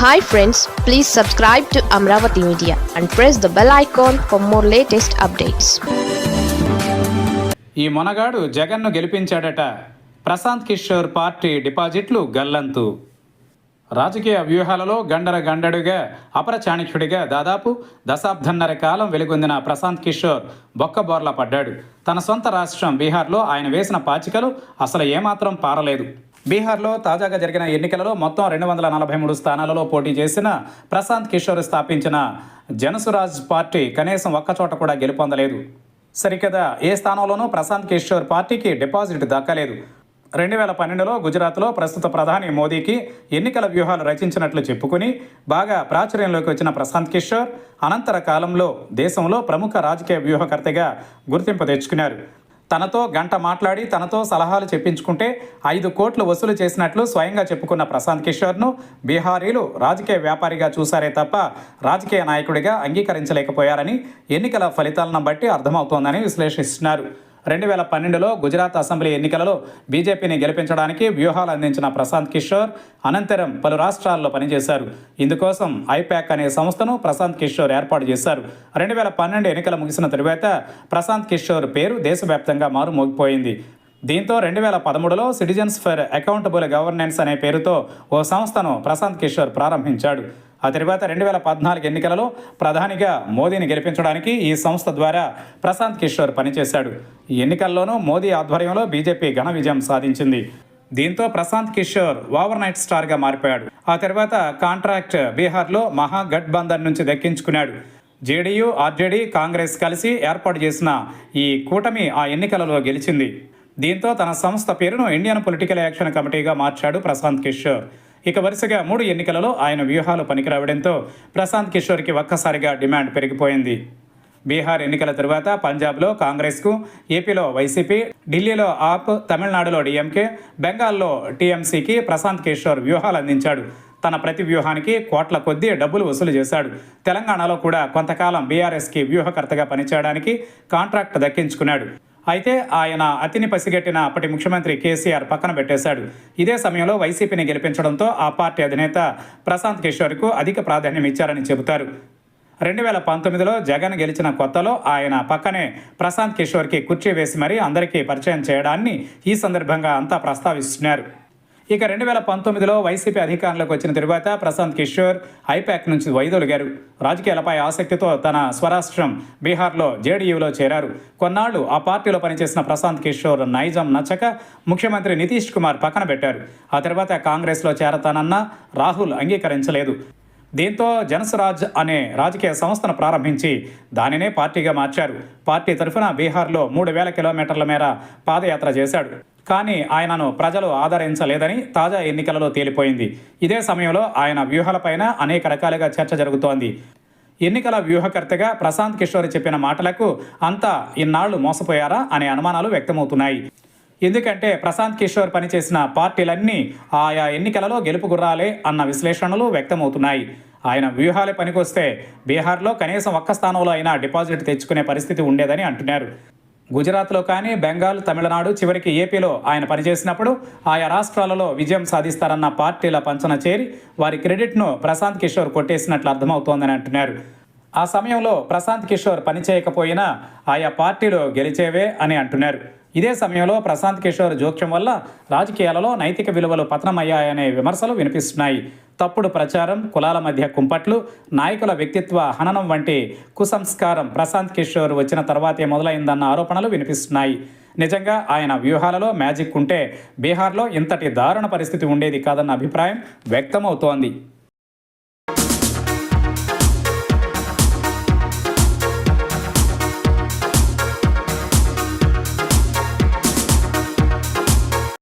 Hi friends please subscribe to Amaravati media and press the bell icon for more latest updates ఈ మొనగాడు జగన్ను గెలిపించాడట. Prashanth Kishore party డిపాజిట్లు గల్లంతు. రాజకీయ వ్యూహాలలో గండర గండడుగా అపరచాణక్యుడిగా దాదాపు దశాబ్దన్నర కాలం వెలుగొందిన ప్రశాంత్ కిషోర్ బొక్కబోర్లా పడ్డాడు. తన సొంత రాష్ట్రం బీహార్లో ఆయన వేసిన పాచికలు అసలు ఏమాత్రం పారలేదు. బీహార్లో తాజాగా జరిగిన ఎన్నికలలో మొత్తం రెండు వందల నలభై మూడు స్థానాలలో పోటీ చేసిన ప్రశాంత్ కిషోర్ స్థాపించిన జనసురాజ్ పార్టీ కనీసం ఒక్కచోట కూడా గెలుపొందలేదు సరికదా ఏ స్థానంలోనూ ప్రశాంత్ కిషోర్ పార్టీకి డిపాజిట్ దక్కలేదు. రెండు వేల పన్నెండులో గుజరాత్లో ప్రస్తుత ప్రధాని మోదీకి ఎన్నికల వ్యూహాలు రచించినట్లు చెప్పుకుని బాగా ప్రాచుర్యంలోకి వచ్చిన ప్రశాంత్ కిషోర్ అనంతర కాలంలో దేశంలో ప్రముఖ రాజకీయ వ్యూహకర్తగా గుర్తింపు తెచ్చుకున్నారు. తనతో గంట మాట్లాడి తనతో సలహాలు చెప్పించుకుంటే ఐదు కోట్లు వసూలు చేసినట్లు స్వయంగా చెప్పుకున్న ప్రశాంత్ కిషోర్ను బీహారీలు రాజకీయ వ్యాపారిగా చూశారే తప్ప రాజకీయ నాయకుడిగా అంగీకరించలేకపోయారని ఎన్నికల ఫలితాలను బట్టి అర్థమవుతోందని విశ్లేషిస్తున్నారు. రెండు వేల పన్నెండులో గుజరాత్ అసెంబ్లీ ఎన్నికలలో బీజేపీని గెలిపించడానికి వ్యూహాలు అందించిన ప్రశాంత్ కిషోర్ అనంతరం పలు రాష్ట్రాల్లో పనిచేశారు. ఇందుకోసం ఐపాక్ అనే సంస్థను ప్రశాంత్ కిషోర్ ఏర్పాటు చేశారు. రెండు వేల పన్నెండు ఎన్నికలు ముగిసిన తరువాత ప్రశాంత్ కిషోర్ పేరు దేశవ్యాప్తంగా మారుమోగిపోయింది. దీంతో రెండు వేల పదమూడులో సిటిజన్స్ ఫర్ అకౌంటబుల్ గవర్నెన్స్ అనే పేరుతో ఓ సంస్థను ప్రశాంత్ కిషోర్ ప్రారంభించాడు. ఆ తర్వాత రెండు వేల పద్నాలుగు ఎన్నికలలో ప్రధానిగా మోదీని గెలిపించడానికి ఈ సంస్థ ద్వారా ప్రశాంత్ కిషోర్ పనిచేశాడు. ఈ ఎన్నికల్లోనూ మోదీ ఆధ్వర్యంలో బీజేపీ ఘన విజయం సాధించింది. దీంతో ప్రశాంత్ కిషోర్ ఓవర్ నైట్ స్టార్గా మారిపోయాడు. ఆ తర్వాత కాంట్రాక్ట్ బీహార్లో మహాగఠబంధన్ నుంచి దక్కించుకున్నాడు. జేడీయూ ఆర్జేడీ కాంగ్రెస్ కలిసి ఏర్పాటు చేసిన ఈ కూటమి ఆ ఎన్నికలలో గెలిచింది. దీంతో తన సంస్థ పేరును ఇండియన్ పొలిటికల్ యాక్షన్ కమిటీగా మార్చాడు ప్రశాంత్ కిషోర్. ఇక వరుసగా మూడు ఎన్నికలలో ఆయన వ్యూహాలు పనికిరావడంతో ప్రశాంత్ కిషోర్కి ఒక్కసారిగా డిమాండ్ పెరిగిపోయింది. బీహార్ ఎన్నికల తరువాత పంజాబ్లో కాంగ్రెస్కు ఏపీలో వైసీపీ ఢిల్లీలో ఆప్ తమిళనాడులో డిఎంకే బెంగాల్లో టీఎంసీకి ప్రశాంత్ కిషోర్ వ్యూహాలు అందించాడు. తన ప్రతి వ్యూహానికి కోట్ల కొద్దీ డబ్బులు వసూలు చేశాడు. తెలంగాణలో కూడా కొంతకాలం బీఆర్ఎస్కి వ్యూహకర్తగా పనిచేయడానికి కాంట్రాక్ట్ దక్కించుకున్నాడు. అయితే ఆయన అతిని పసిగట్టిన అప్పటి ముఖ్యమంత్రి కేసీఆర్ పక్కన పెట్టేశాడు. ఇదే సమయంలో వైసీపీని గెలిపించడంతో ఆ పార్టీ అధినేత ప్రశాంత్ కిషోర్కు అధిక ప్రాధాన్యం ఇచ్చారని చెబుతారు. రెండు వేల పంతొమ్మిదిలో జగన్ గెలిచిన కొత్తలో ఆయన పక్కనే ప్రశాంత్ కిషోర్కి కుర్చీ వేసి మరీ అందరికీ పరిచయం చేయడాన్ని ఈ సందర్భంగా అంతా ప్రస్తావిస్తున్నారు. ఇక రెండు వేల పంతొమ్మిదిలో వైసీపీ అధికారంలోకి వచ్చిన తరువాత ప్రశాంత్ కిషోర్ ఐపాక్ నుంచి వైదొలిగారు. రాజకీయాలపై ఆసక్తితో తన స్వరాష్ట్రం బీహార్లో జేడీయూలో చేరారు. కొన్నాళ్ళు ఆ పార్టీలో పనిచేసిన ప్రశాంత్ కిషోర్ నైజం నచ్చక ముఖ్యమంత్రి నితీష్ కుమార్ పక్కన పెట్టారు. ఆ తర్వాత కాంగ్రెస్లో చేరతానన్న రాహుల్ అంగీకరించలేదు. దీంతో జనస్వరాజ్ అనే రాజకీయ సంస్థను ప్రారంభించి దానినే పార్టీగా మార్చారు. పార్టీ తరఫున బీహార్లో మూడు వేల కిలోమీటర్ల మేర పాదయాత్ర చేశాడు. కానీ ఆయనను ప్రజలు ఆదరించలేదని తాజా ఎన్నికలలో తేలిపోయింది. ఇదే సమయంలో ఆయన వ్యూహాలపైన అనేక రకాలుగా చర్చ జరుగుతోంది. ఎన్నికల వ్యూహకర్తగా ప్రశాంత్ కిషోర్ చెప్పిన మాటలకు అంతా ఇన్నాళ్ళు మోసపోయారా అనే అనుమానాలు వ్యక్తమవుతున్నాయి. ఎందుకంటే ప్రశాంత్ కిషోర్ పనిచేసిన పార్టీలన్నీ ఆయా ఎన్నికలలో గెలుపు గుర్రాలే అన్న విశ్లేషణలు వ్యక్తమవుతున్నాయి. ఆయన వ్యూహాలే పనికొస్తే బీహార్లో కనీసం ఒక్క స్థానంలో అయినా డిపాజిట్ తెచ్చుకునే పరిస్థితి ఉండేదని అంటున్నారు. గుజరాత్లో కానీ బెంగాల్ తమిళనాడు చివరికి ఏపీలో ఆయన పనిచేసినప్పుడు ఆయా రాష్ట్రాలలో విజయం సాధిస్తారన్న పార్టీల పంచన చేరి వారి క్రెడిట్ను ప్రశాంత్ కిషోర్ కొట్టేసినట్లు అర్థమవుతోందని అంటున్నారు. ఆ సమయంలో ప్రశాంత్ కిషోర్ పనిచేయకపోయినా ఆయా పార్టీలు గెలిచేవే అని అంటున్నారు. ఇదే సమయంలో ప్రశాంత్ కిషోర్ జోక్యం వల్ల రాజకీయాలలో నైతిక విలువలు పతనమయ్యాయనే విమర్శలు వినిపిస్తున్నాయి. తప్పుడు ప్రచారం కులాల మధ్య కుంపట్లు నాయకుల వ్యక్తిత్వ హననం వంటి కుసంస్కారం ప్రశాంత్ కిషోర్ వచ్చిన తర్వాతే మొదలైందన్న ఆరోపణలు వినిపిస్తున్నాయి. నిజంగా ఆయన వ్యూహాలలో మ్యాజిక్ ఉంటే బీహార్లో ఇంతటి దారుణ పరిస్థితి ఉండేది కాదన్న అభిప్రాయం వ్యక్తమవుతోంది.